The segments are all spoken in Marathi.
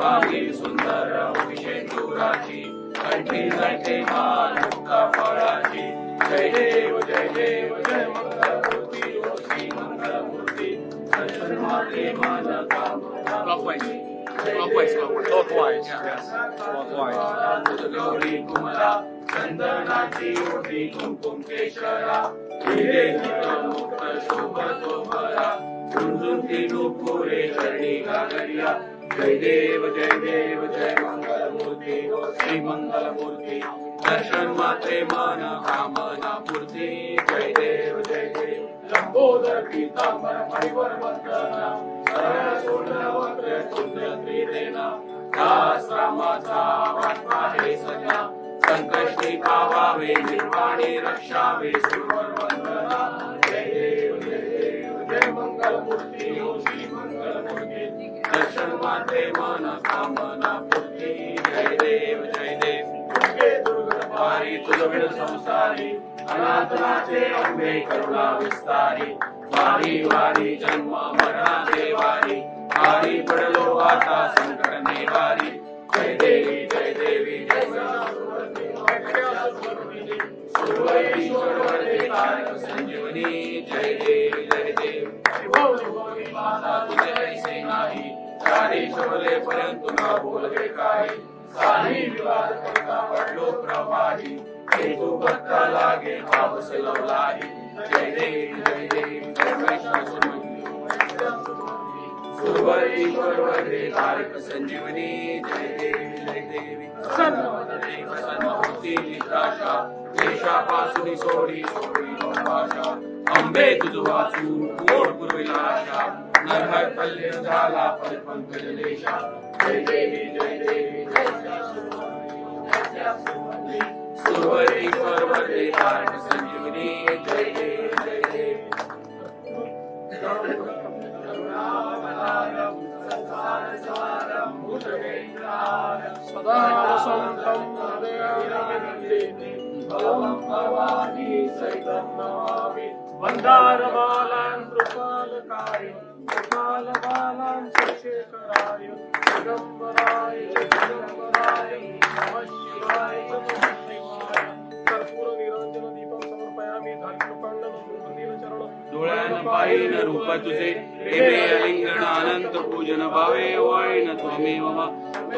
माझी सुंदर उभे तुराची कंठी जाते मान मुक्ता फळाची जय देव जय देव जय मंगळमूर्ती रोजी मंगळमूर्ती सर्वांचे माझा काम Clockwise, clockwise, clockwise, yes, clockwise. Gauri कुमला चंदनाची ओटी कुंकुम केशरा हिरे मुक्त शोभतो भरा समजून ती नुपुरे चरणी गागरिया जय देव जय देव जय मंगलमूर्ती ओ श्री मंगल मूर्ती दर्शन माते मन कामना पूर्ती जय देव जय देव लंबोदर पीतांबर परिवर वंदना सरळ सोडलं वक्र सुंदर त्रिदेना दास रामाचा वाटवा हे सजा संकष्टी पावावे निर्वाणी रक्षावे सुरवर वंदना श्री मंगलमूर्ती दर्शन मात्रे मन कामना पूर्ती जय देव जय देव। दुर्गे दुर्गपारी तुझ संसारी। अनाथनाचे अंबे करुणा विस्तारी। वारी वारी जन्म मरणा देवारी। वारी पडलो आता संकट नेवारी। जय देवी जय देवी जय सुरवरीश्वर वरदे तारक संजीवनी। जय देवी जय देवी। भोली माता तुझे ऐसे नाही चारी शोले परंतु न बोलवे काही साही विवाद करता पडलो प्रवाही हेतू भक्ता लागे पावस लवलाही जय देवी जय देवी जय वैष्णव तारक संजीवनी जय देवी जय देवी सर्वभूती निद्राशा देशापासून सोडी सोडी भाषा आंबे तुझ वाचून कोण पुरविला आशा? नरहर कल्याण झाला पद पंकज देशा. जय देवी जय देवी जय सुरवरीश्वर वरदे तारक संजीवनी जय भवानी सहितं नमामि। मन्दारबालान् कृपालकाय कृपालबालान् शिवशेखराय दिगम्बराय दिगम्बराय नमः शिवाय नमः शिवाय। कर्पूरनिरञ्जनदीपं समर्पयामि धार्मिकपाण्डवं डोळ्यानं पाहिन रूप तुझे प्रेमे अलिंगण अनंत पूजन भावे वाईन त्वमेव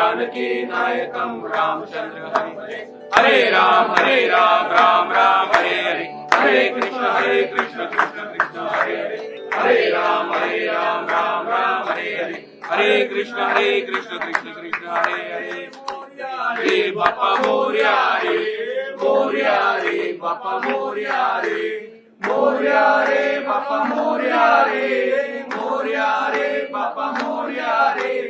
जानकी नायकं रामचंद्र हरि। हरे राम हरे राम राम राम, हरे हरे। हरे कृष्ण हरे कृष्ण कृष्ण कृष्ण, हरे हरे। हरे राम हरे राम राम राम, हरे हरे। हरे कृष्ण हरे कृष्ण कृष्ण कृष्ण, हरे हरे। रे बापा मोर्या रे मोर्या रे बापा मोर्या रे मोर्या रे बापा मोर्या रे मोर्या रे बापा मोर्या रे